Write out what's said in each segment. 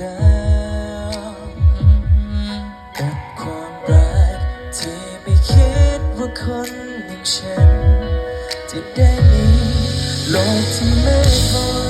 ดาวกับความรักที่ไม่คิดว่าคนอย่างฉัน จะได้มีโลกที่ไมืดมน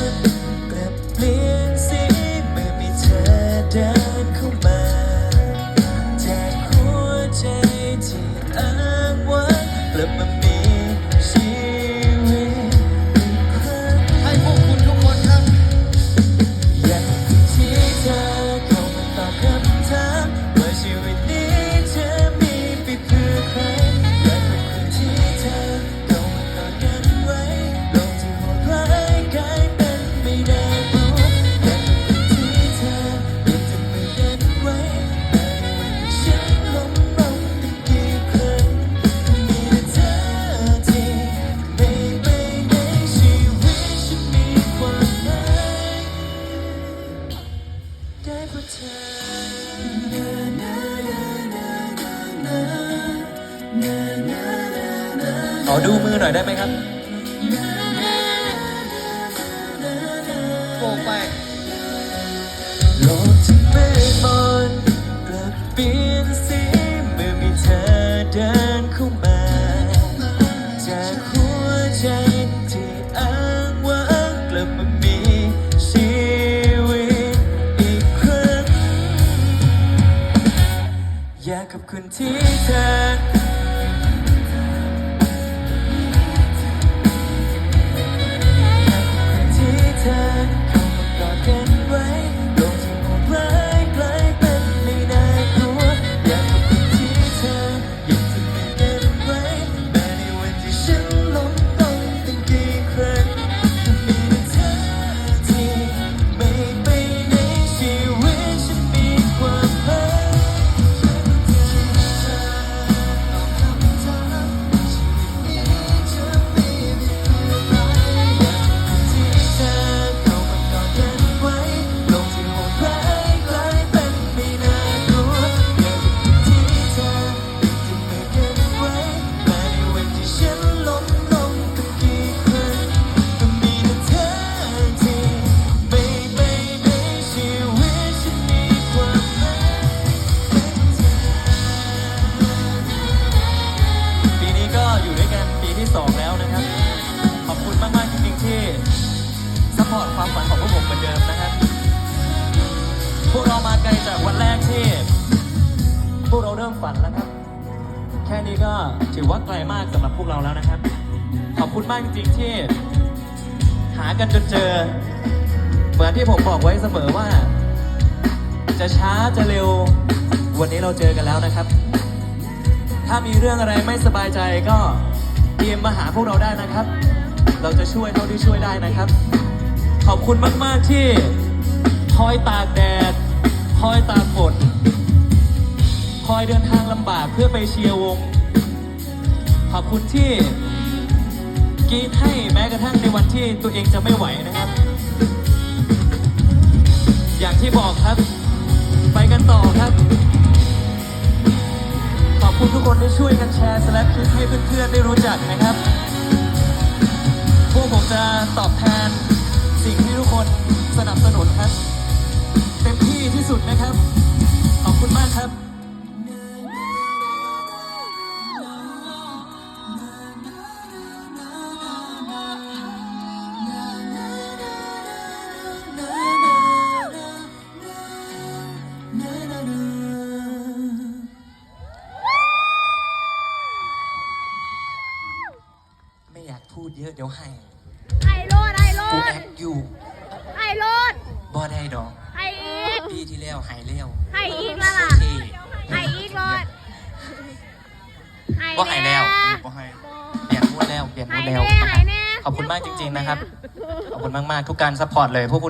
อดูมือหน่อยได้ไหมครับโบกไปโลกที่มืดมนกลับเปลี่ยนสีเมื่อมีเธอเดินเข้ามา จากหัวใจที่อ้างว้างกลับมามีชีวิตอีกครั้งอยากขอบคุณที่เธอ ความฝันของพวกผมเหมือนเดิมนะครับ พวกเรามาไกลจากวันแรกที่ พวกเราเริ่มฝันแล้วครับ แค่นี้ก็ถือว่าไกลมากสำหรับพวกเราแล้วนะครับ ขอบคุณมากจริงๆที่ หากันจนเจอ เหมือนที่ผมบอกไว้เสมอว่า จะช้าจะเร็ว วันนี้เราเจอกันแล้วนะครับ ถ้ามีเรื่องอะไรไม่สบายใจก็เตรียมมาหาพวกเราได้นะครับ เราจะช่วยเท่าที่ช่วยได้นะครับ ขอบคุณมาก ๆ ที่คอยตากแดด คอยตากฝนคอยเดินทางลำบากเพื่อไปเชียร์วง ขอบคุณที่กรีดให้แม้กระทั่งในวันที่ตัวเองจะไม่ไหวนะครับ อย่างที่บอกครับ ไปกันต่อครับ ขอบคุณทุกคนที่ช่วยกันแชร์สแลปคลิปให้เพื่อนๆได้รู้จักนะครับ พวกผมจะตอบแทน สิ่งที่ทุกคนสนับสนุนครับ เต็มที่ที่สุดนะครับ ขอบคุณมากครับ ไม่อยากพูดเยอะเดี๋ยวให้ คอยู่ไอโรดบ่ได้ดอกไออีกปีที่แล้วหายเร็วไออีกแล้วล่ะโอเคไออีกโรดบ่หายแล้วบ่ให้เปลี่ยนมูดแล้วเปลี่ยนมูไอดแล้วแน่ไอแน่ ขอบคุณมากจริง ๆนะครับ ขอบคุณมากๆ ทุกการซัพพอร์ตเลยพวกคุณ